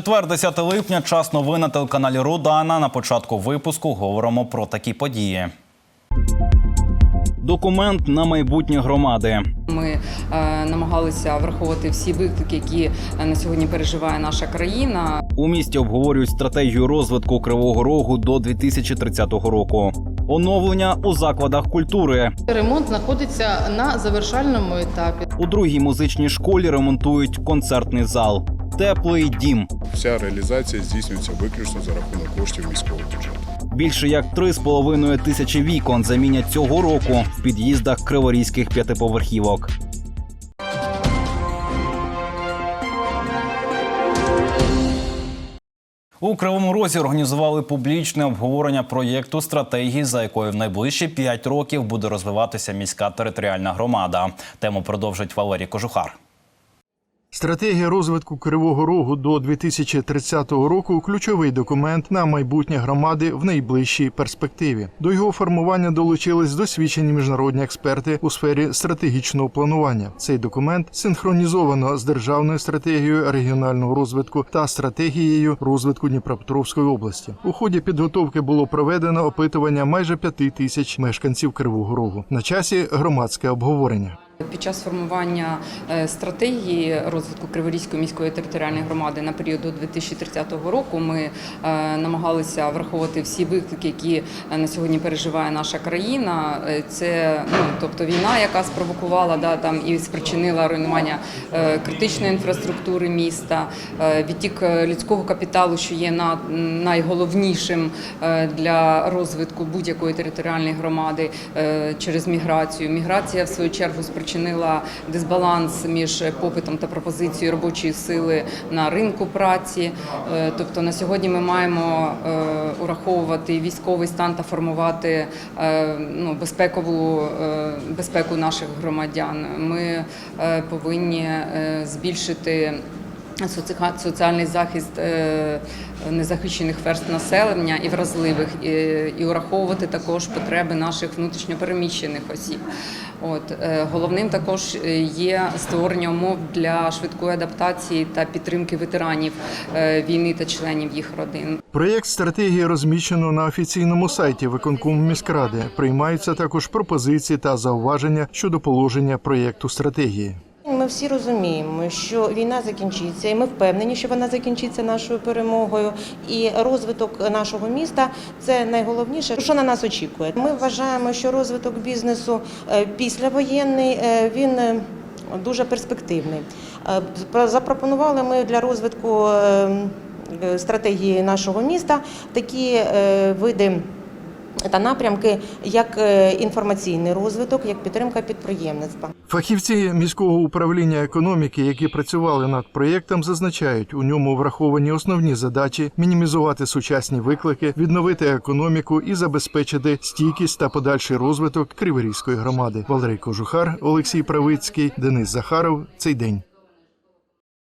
Четвер, 10 липня, час новин на телеканалі Рудана. На початку випуску говоримо про такі події. Документ на майбутнє громади. Ми е, намагалися враховувати всі виклики, які е, на сьогодні переживає наша країна. У місті обговорюють стратегію розвитку Кривого Рогу до 2030 року. Оновлення у закладах культури. Ремонт знаходиться на завершальному етапі. У другій музичній школі ремонтують концертний зал. Теплий дім. Вся реалізація здійснюється виключно за рахунок коштів міського бюджету. Більше як 3,5 тисячі вікон замінять цього року в під'їздах криворізьких п'ятиповерхівок. У Кривому Розі організували публічне обговорення проєкту стратегії, за якою в найближчі 5 років буде розвиватися міська територіальна громада. Тему продовжить Валерій Кожухар. Стратегія розвитку Кривого Рогу до 2030 року ключовий документ на майбутнє громади в найближчій перспективі. До його формування долучились досвідчені міжнародні експерти у сфері стратегічного планування. Цей документ синхронізовано з державною стратегією регіонального розвитку та стратегією розвитку Дніпропетровської області. У ході підготовки було проведено опитування майже п'яти тисяч мешканців Кривого Рогу. На часі громадське обговорення. Під час формування е, стратегії розвитку Криворізької міської територіальної громади на період до 2030 року ми е, намагалися враховувати всі виклики, які е, на сьогодні переживає наша країна. Це ну тобто війна, яка спровокувала да там і спричинила руйнування критичної інфраструктури міста, відтік людського капіталу, що є на найголовнішим для розвитку будь-якої територіальної громади через міграцію. Міграція в свою чергу спричинила дисбаланс між попитом та пропозицією робочої сили на ринку праці. Е, Тобто на сьогодні ми маємо е, ураховувати військовий стан та формувати е, ну, безпекову безпеку наших громадян. Ми повинні збільшити. Соціальний захист незахищених верст населення і вразливих, і, і ураховувати також потреби наших внутрішньопереміщених осіб. От е, головним також е, є створення умов для швидкої адаптації та підтримки ветеранів е, війни та членів їх родин. Проєкт стратегії розміщено на офіційному сайті виконкому міськради. Приймаються також пропозиції та зауваження щодо положення проєкту стратегії. Всі розуміємо, що війна закінчиться, і ми впевнені, що вона закінчиться нашою перемогою. І розвиток нашого міста це найголовніше, що на нас очікує. Ми вважаємо, що розвиток бізнесу е, післявоєнний е, він е, дуже перспективний. Запропонували ми для розвитку е, е, стратегії нашого міста такі види та напрямки, як е, інформаційний розвиток, як підтримка підприємництва. Фахівці міського управління економіки, які працювали над проєктом, зазначають, у ньому враховані основні задачі мінімізувати сучасні виклики, відновити економіку і забезпечити стійкість та подальший розвиток Криворізької громади. Валерій Кожухар, Олексій Правицький, Денис Захаров. Цей день.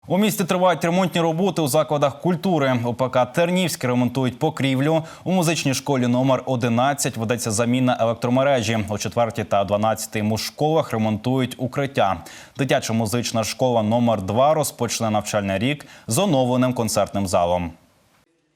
У місті тривають ремонтні роботи у закладах культури. ОПК Тернівське ремонтують покрівлю. У музичній школі номер 11 ведеться заміна електромережі. У 4 та 12 музшколах ремонтують укриття. Дитяча музична школа номер 2 розпочне навчальний рік з оновленим концертним залом.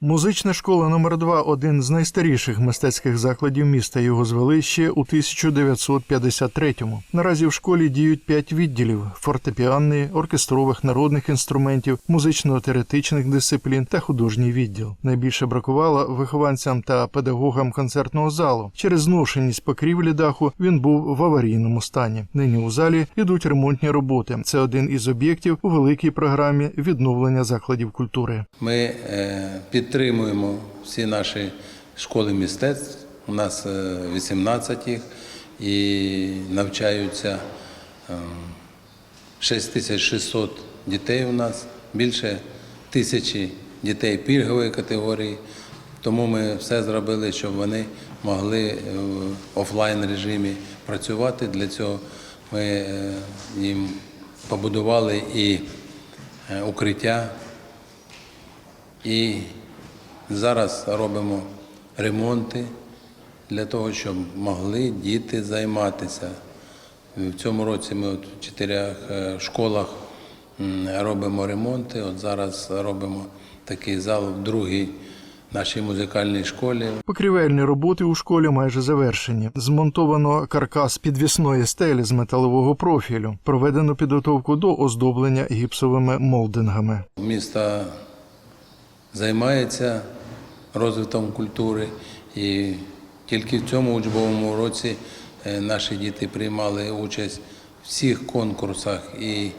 Музична школа номер 2 один з найстаріших мистецьких закладів міста. Його звели ще у 1953-му. Наразі в школі діють п'ять відділів: фортепіанний, оркестрових народних інструментів, музично-теоретичних дисциплін та художній відділ. Найбільше бракувало вихованцям та педагогам концертного залу. Через зношеність покрівлі даху він був в аварійному стані. Нині у залі йдуть ремонтні роботи. Це один із об'єктів у великій програмі відновлення закладів культури. Ми е, підтримуємо всі наші школи мистецтв. У нас е, 18 їх і навчаються е, 6600 дітей у нас, більше тисячі дітей пільгової категорії. Тому ми все зробили, щоб вони могли е, в офлайн режимі працювати. Для цього ми е, їм побудували і е, укриття. І зараз робимо ремонти для того, щоб могли діти займатися. В цьому році ми от в чотирьох е, школах робимо ремонти. От зараз робимо такий зал в другій нашій музикальній школі. Покрівельні роботи у школі майже завершені. Змонтовано каркас підвісної стелі з металового профілю. Проведено підготовку до оздоблення гіпсовими молдингами. Місто займається розвитком культури, і тільки в цьому учбовому році е, наші діти приймали участь в всіх конкурсах і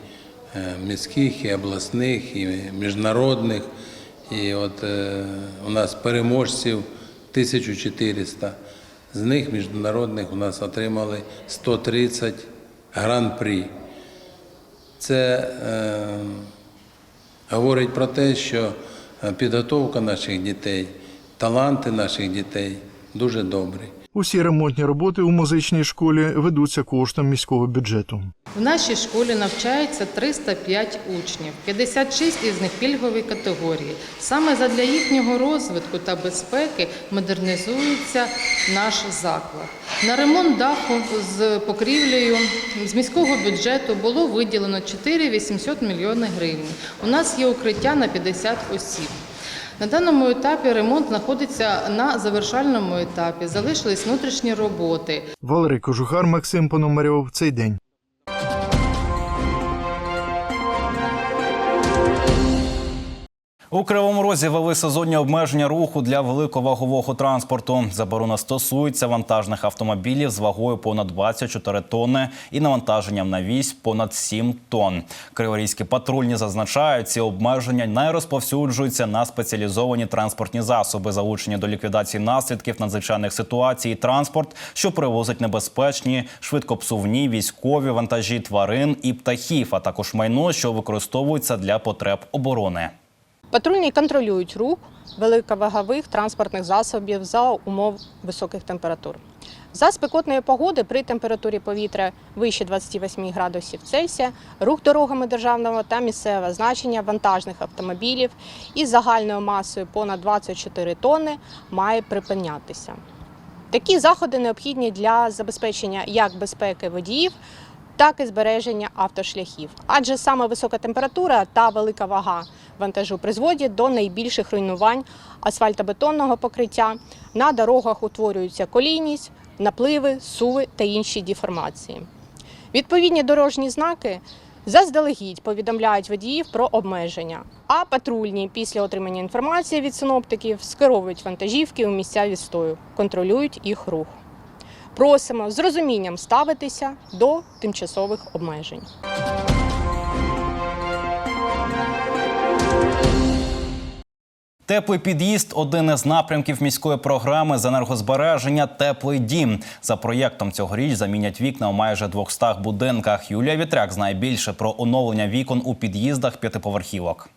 е, міських, і обласних, і міжнародних. І от е, у нас переможців 1400. З них міжнародних у нас отримали 130 гран-прі. Це е, говорить про те, що підготовка наших дітей, таланти наших дітей дуже добрі. Усі ремонтні роботи у музичній школі ведуться коштом міського бюджету. В нашій школі навчається 305 учнів, 56 із них пільгові категорії. Саме задля їхнього розвитку та безпеки модернізується наш заклад. На ремонт даху з покрівлею з міського бюджету було виділено 4 800 мільйони гривень. У нас є укриття на 50 осіб. На даному етапі ремонт знаходиться на завершальному етапі. Залишились внутрішні роботи. Валерій Кожухар, Максим Пономарьов. Цей день. У Кривому Розі ввели сезонні обмеження руху для великовагового транспорту. Заборона стосується вантажних автомобілів з вагою понад 24 тонни і навантаженням на вісь понад 7 тонн. Криворізькі патрульні зазначають, ці обмеження не розповсюджуються на спеціалізовані транспортні засоби, залучені до ліквідації наслідків надзвичайних ситуацій. Транспорт, що привозить небезпечні, швидкопсувні військові вантажі тварин і птахів, а також майно, що використовується для потреб оборони. Патрульні контролюють рух великовагових транспортних засобів за умов високих температур. За спекотної погоди при температурі повітря вище 28 градусів Цельсія рух дорогами державного та місцевого значення вантажних автомобілів із загальною масою понад 24 тонни має припинятися. Такі заходи необхідні для забезпечення як безпеки водіїв, так і збереження автошляхів. Адже саме висока температура та велика вага вантажу призводять до найбільших руйнувань асфальтобетонного покриття. На дорогах утворюються колійність, напливи, суви та інші деформації. Відповідні дорожні знаки заздалегідь повідомляють водіїв про обмеження. А патрульні після отримання інформації від синоптиків скеровують вантажівки у місця відстою, контролюють їх рух. Просимо з розумінням ставитися до тимчасових обмежень. Теплий під'їзд один із напрямків міської програми з енергозбереження Теплий дім. За проєктом цьогоріч замінять вікна у майже 200 будинках. Юлія Вітряк знає більше про оновлення вікон у під'їздах п'ятиповерхівок.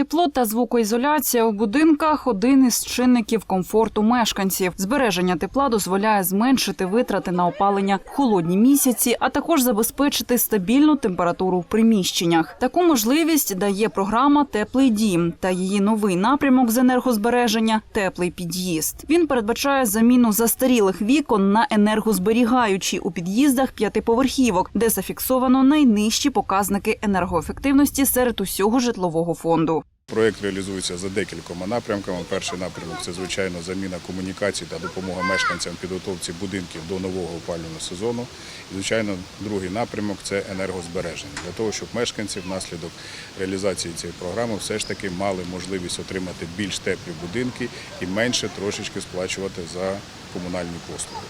Тепло та звукоізоляція у будинках один із чинників комфорту мешканців. Збереження тепла дозволяє зменшити витрати на опалення в холодні місяці, а також забезпечити стабільну температуру в приміщеннях. Таку можливість дає програма Теплий дім та її новий напрямок з енергозбереження Теплий під'їзд. Він передбачає заміну застарілих вікон на енергозберігаючі у під'їздах п'ятиповерхівок, де зафіксовано найнижчі показники енергоефективності серед усього житлового фонду. Проект реалізується за декількома напрямками. Перший напрямок це звичайно заміна комунікацій та допомога мешканцям підготовці будинків до нового опалювального сезону. І, звичайно, другий напрямок це енергозбереження для того, щоб мешканці внаслідок реалізації цієї програми все ж таки мали можливість отримати більш теплі будинки і менше трошечки сплачувати за комунальні послуги.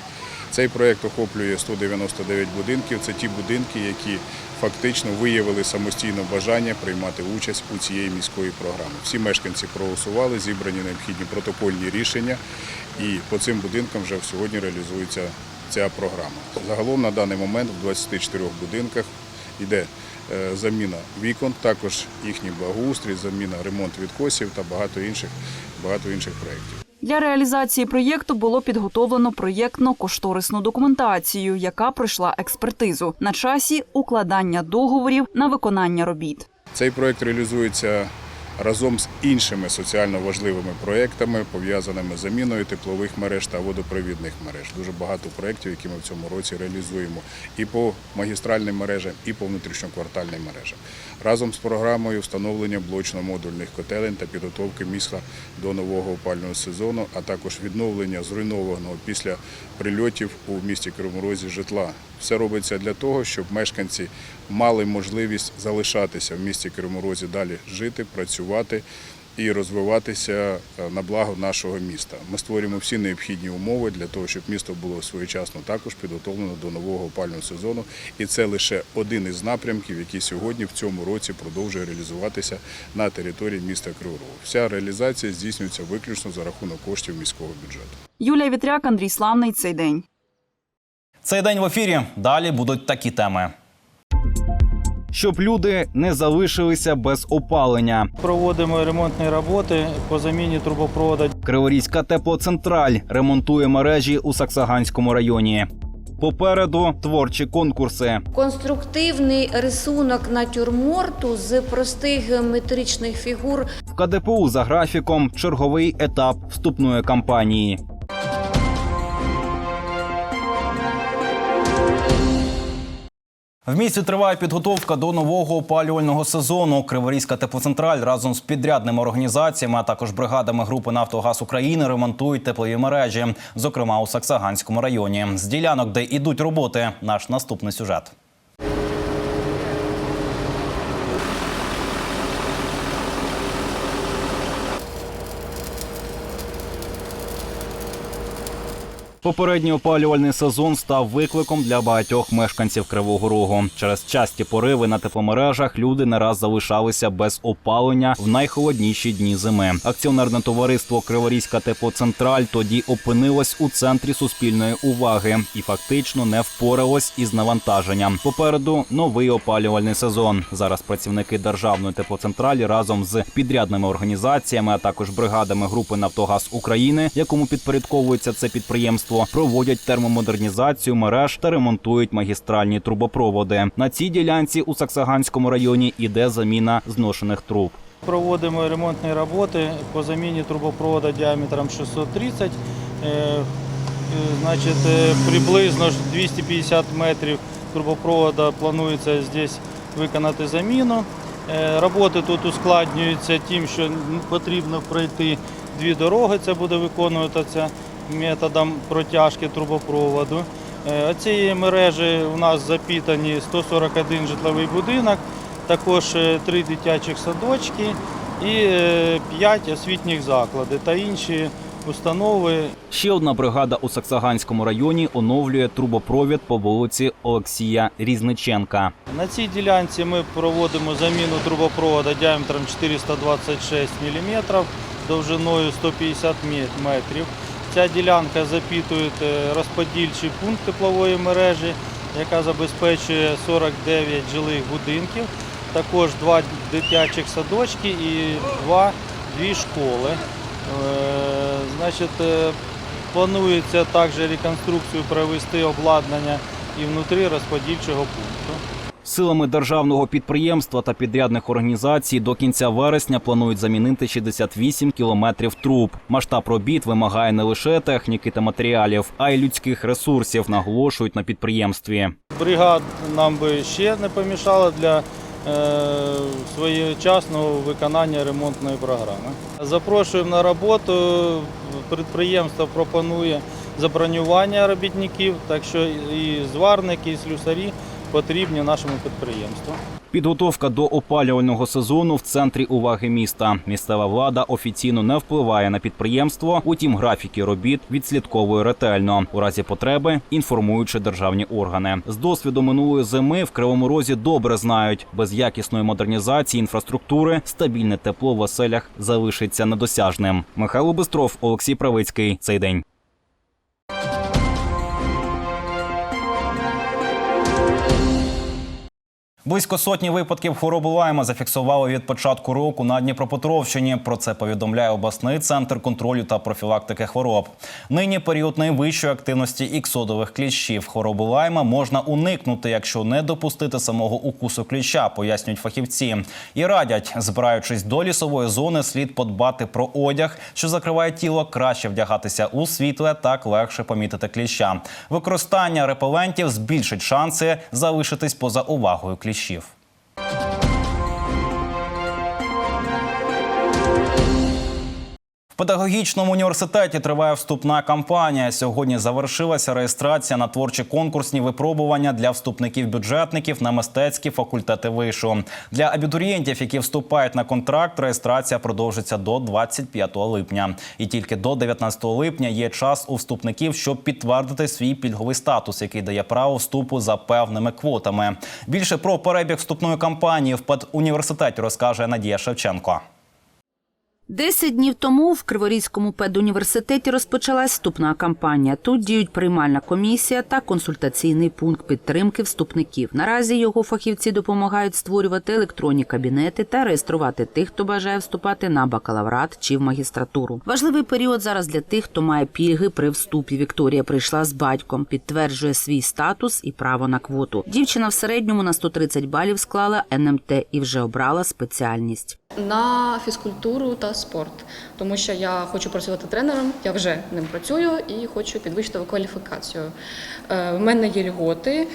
Цей проєкт охоплює 199 будинків. Це ті будинки, які фактично виявили самостійно бажання приймати участь у цієї міської програми. Всі мешканці проголосували, зібрані необхідні протокольні рішення, і по цим будинкам вже сьогодні реалізується ця програма. Загалом на даний момент в 24 будинках йде е, заміна вікон, також їхній благоустрій, заміна ремонт відкосів та багато інших, багато інших проєктів. Для реалізації проєкту було підготовлено проєктно-кошторисну документацію, яка пройшла експертизу на часі укладання договорів на виконання робіт. Цей проект реалізується разом з іншими соціально важливими проєктами, пов'язаними з заміною теплових мереж та водопровідних мереж. Дуже багато проєктів, які ми в цьому році реалізуємо і по магістральним мережам, і по внутрішньоквартальним мережам. Разом з програмою встановлення блочно-модульних котелень та підготовки міста до нового опального сезону, а також відновлення зруйнованого після прильотів у місті Кривому Розі житла. Все робиться для того, щоб мешканці мали можливість залишатися в місті Кривому далі жити, працювати і розвиватися е, на благо нашого міста. Ми створюємо всі необхідні умови для того, щоб місто було своєчасно також підготовлено до нового опального сезону. І це лише один із напрямків, який сьогодні в цьому році продовжує реалізуватися на території міста Кривого. Вся реалізація здійснюється виключно за рахунок коштів міського бюджету. Юлія Вітряк, Андрій Славний. Цей день. Цей день в ефірі. Далі будуть такі теми. Щоб люди не залишилися без опалення. Проводимо ремонтні роботи по заміні трубопроводу. Криворізька теплоцентраль ремонтує мережі у Саксаганському районі. Попереду творчі конкурси. Конструктивний рисунок натюрморту з простих геометричних фігур В КДПУ за графіком черговий етап вступної кампанії. В місті триває підготовка до нового опалювального сезону. Криворізька теплоцентраль разом з підрядними організаціями, а також бригадами групи Нафтогаз України ремонтують теплові мережі, зокрема у Саксаганському районі. З ділянок, де йдуть роботи, наш наступний сюжет. Попередній опалювальний сезон став викликом для багатьох мешканців Кривого Рогу. Через часті пориви на тепломережах люди не раз залишалися без опалення в найхолодніші дні зими. Акціонерне товариство Криворізька теплоцентраль тоді опинилось у центрі суспільної уваги і фактично не впоралось із навантаженням. Попереду новий опалювальний сезон. Зараз працівники державної теплоцентралі разом з підрядними організаціями, а також бригадами групи Нафтогаз України, якому підпорядковується це підприємство, проводять термомодернізацію мереж та ремонтують магістральні трубопроводи. На цій ділянці у Саксаганському районі іде заміна зношених труб. Проводимо ремонтні роботи по заміні трубопроводу діаметром 630. Е, е, Значить, е, приблизно 250 метрів трубопроводу планується здесь виконати заміну. Роботи тут ускладнюються тим, що потрібно пройти дві дороги. Це буде виконуватися методом протяжки трубопроводу. Е, Цієї мережі у нас запітані 141 житловий будинок, також е, три дитячих садочки і е, п'ять освітніх закладів та інші установи. Ще одна бригада у Саксаганському районі оновлює трубопровід по вулиці Олексія Різниченка. На цій ділянці ми проводимо заміну трубопроводу діаметром 426 мм, довжиною 150 метрів. Ця ділянка запитує е, розподільчий пункт теплової мережі, яка забезпечує 49 жилих будинків, також два дитячих садочки і два, дві школи. Е, Значить, е, планується також реконструкцію провести обладнання і внутрі розподільчого пункту. Силами державного підприємства та підрядних організацій до кінця вересня планують замінити 68 кілометрів труб. Масштаб робіт вимагає не лише техніки та матеріалів, а й людських ресурсів, наголошують на підприємстві. Бригад нам би ще не помішала для е, своєчасного виконання ремонтної програми. Запрошуємо на роботу. Підприємство пропонує забронювання робітників, так що і зварники, і слюсарі потрібні нашому підприємству. Підготовка до опалювального сезону в центрі уваги міста. Місцева влада офіційно не впливає на підприємство, утім графіки робіт відслідковує ретельно. У разі потреби інформуючи державні органи. З досвіду минулої зими в Кривому Розі добре знають, без якісної модернізації інфраструктури стабільне тепло в оселях залишиться недосяжним. Михайло Бистров, Олексій Правицький. Цей день. Близько сотні випадків хвороби Лайма зафіксували від початку року на Дніпропетровщині. Про це повідомляє обласний центр контролю та профілактики хвороб. Нині період найвищої активності іксодових кліщів. Хвороби Лайма можна уникнути, якщо не допустити самого укусу кліща, пояснюють фахівці. І радять, збираючись до лісової зони, слід подбати про одяг, що закриває тіло, краще вдягатися у світле, так легше помітити кліща. Використання репелентів збільшить шанси залишитись поза увагою кліщів. Педагогічному університеті триває вступна кампанія. Сьогодні завершилася реєстрація на творчі конкурсні випробування для вступників-бюджетників на мистецькі факультети вишу. Для абітурієнтів, які вступають на контракт, реєстрація продовжиться до 25 липня. І тільки до 19 липня є час у вступників, щоб підтвердити свій пільговий статус, який дає право вступу за певними квотами. Більше про перебіг вступної кампанії в педуніверситеті розкаже Надія Шевченко. Десять днів тому в Криворізькому педуніверситеті розпочалась вступна кампанія. Тут діють приймальна комісія та консультаційний пункт підтримки вступників. Наразі його фахівці допомагають створювати електронні кабінети та реєструвати тих, хто бажає вступати на бакалаврат чи в магістратуру. Важливий період зараз для тих, хто має пільги при вступі. Вікторія прийшла з батьком, підтверджує свій статус і право на квоту. Дівчина в середньому на 130 балів склала НМТ і вже обрала спеціальність. на фізкультуру та спорт, тому що я хочу працювати тренером, я вже ним працюю і хочу підвищити кваліфікацію. У мене є льготи, е,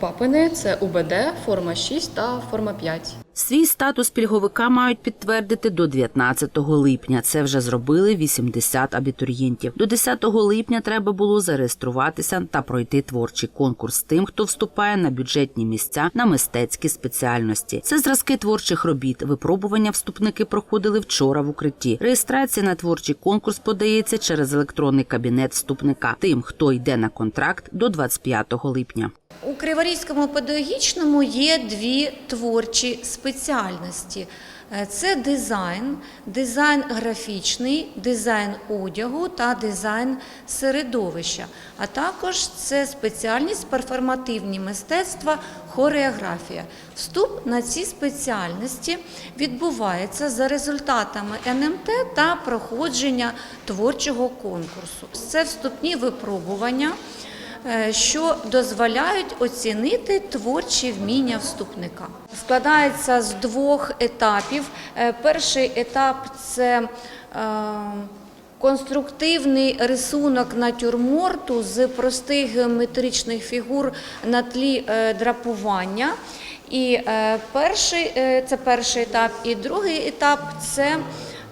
папини, це УБД, форма 6 та форма 5. Свій статус пільговика мають підтвердити до 19 липня. Це вже зробили 80 абітурієнтів. До 10 липня треба було зареєструватися та пройти творчий конкурс тим, хто вступає на бюджетні місця на мистецькі спеціальності. Це зразки творчих робіт. Випробування вступники проходили вчора в укритті. Реєстрація на творчий конкурс подається через електронний кабінет вступника. Тим, хто йде на контракт до 25 липня. У Криворізькому педагогічному є дві творчі спеціальності. Е, Це дизайн, дизайн графічний, дизайн одягу та дизайн середовища. А також це спеціальність перформативні мистецтва, хореографія. Вступ на ці спеціальності відбувається за результатами НМТ та проходження творчого конкурсу. Це вступні випробування що дозволяють оцінити творчі вміння вступника. Складається з двох етапів. Е, Перший етап це е, конструктивний рисунок натюрморту з простих геометричних фігур на тлі е, драпування. І е, перший, е, це перший етап, і другий етап це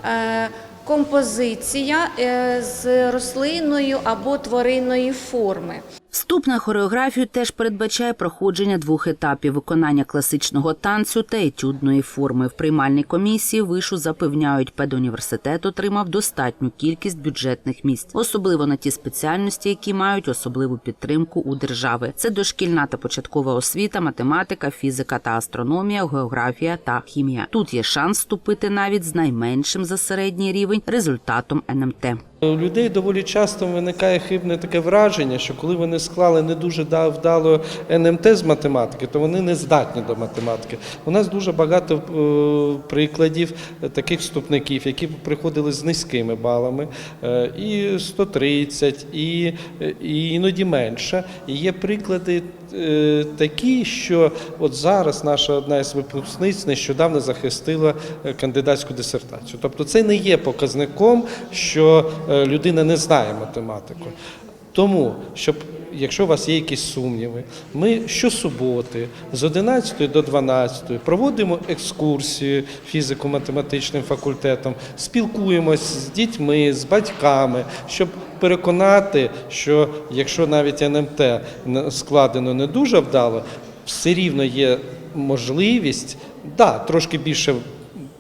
е, композиція е, з рослинною або тваринної форми. Вступ на хореографію теж передбачає проходження двох етапів виконання класичного танцю та етюдної форми. В приймальній комісії вишу запевняють, педуніверситет отримав достатню кількість бюджетних місць, особливо на ті спеціальності, які мають особливу підтримку у держави. Це дошкільна та початкова освіта, математика, фізика та астрономія, географія та хімія. Тут є шанс вступити навіть з найменшим за середній рівень результатом НМТ. У людей доволі часто виникає хибне таке враження, що коли вони склали не дуже да- вдало НМТ з математики, то вони не здатні до математики. У нас дуже багато е, прикладів таких вступників, які приходили з низькими балами, е, і 130, і, і іноді менше. І є приклади е, такі, що от зараз наша одна із випускниць нещодавно захистила е, кандидатську дисертацію. Тобто це не є показником, що е, людина не знає математику. Тому, щоб якщо у вас є якісь сумніви, ми щосуботи з 11 до 12 проводимо екскурсії фізико-математичним факультетом, спілкуємось з дітьми, з батьками, щоб переконати, що якщо навіть НМТ складено не дуже вдало, все рівно є можливість да, трошки більше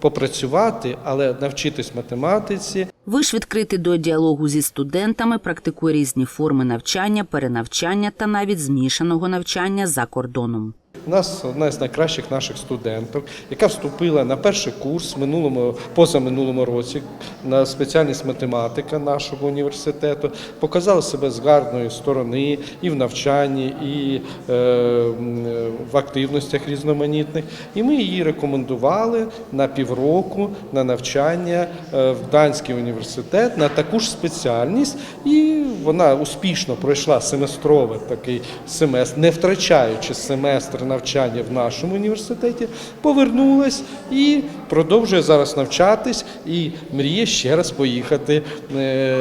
попрацювати, але навчитись математиці. Виш відкритий до діалогу зі студентами, практикує різні форми навчання, перенавчання та навіть змішаного навчання за кордоном. У нас одна з найкращих наших студенток, яка вступила на перший курс минулому, позаминулому році на спеціальність математика нашого університету, показала себе з гарної сторони і в навчанні, і е, в активностях різноманітних. І ми її рекомендували на півроку на навчання е, в Данський університет на таку ж спеціальність, і вона успішно пройшла семестровий такий семестр, не втрачаючи семестр навчання в нашому університеті, повернулась і продовжує зараз навчатись і мріє ще раз поїхати е,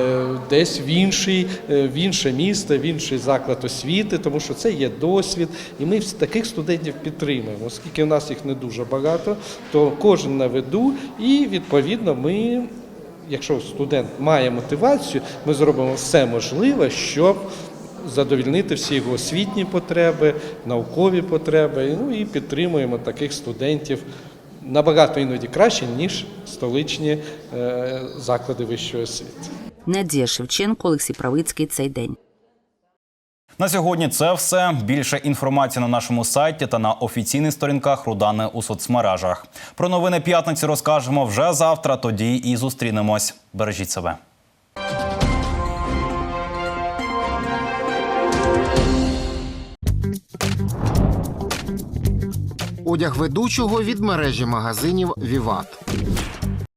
десь в інший, е, в інше місто, в інший заклад освіти, тому що це є досвід, і ми таких студентів підтримуємо. Оскільки в нас їх не дуже багато, то кожен на виду, і відповідно ми. Якщо студент має мотивацію, ми зробимо все можливе, щоб задовільнити всі його освітні потреби, наукові потреби. Ну і підтримуємо таких студентів набагато іноді краще, ніж столичні е, заклади вищої освіти. Надія Шевченко, Олексій Правицький. Цей день. На сьогодні це все. Більше інформації на нашому сайті та на офіційних сторінках Рудани у соцмережах. Про новини п'ятниці розкажемо вже завтра. Тоді і зустрінемось. Бережіть себе. Одяг ведучого від мережі магазинів Віват.